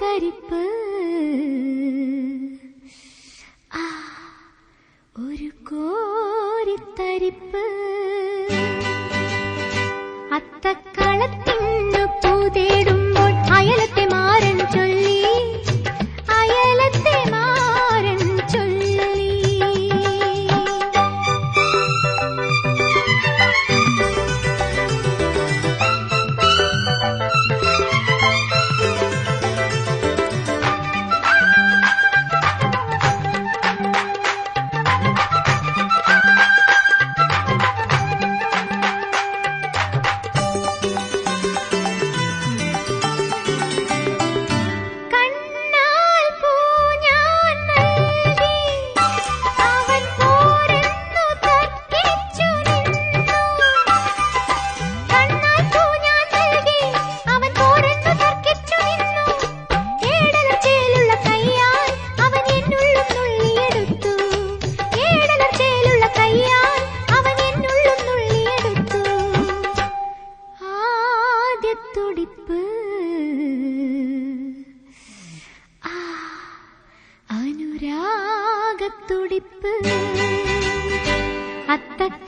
കരിപ്പ് ആ ഒരു കോരിത്തരിപ്പ്. അത്തക്കളത്തിണ്ണു പൂതേടുമ്പോൾ അയലത്ത് ராகத்துடிப்பு அத்தக்க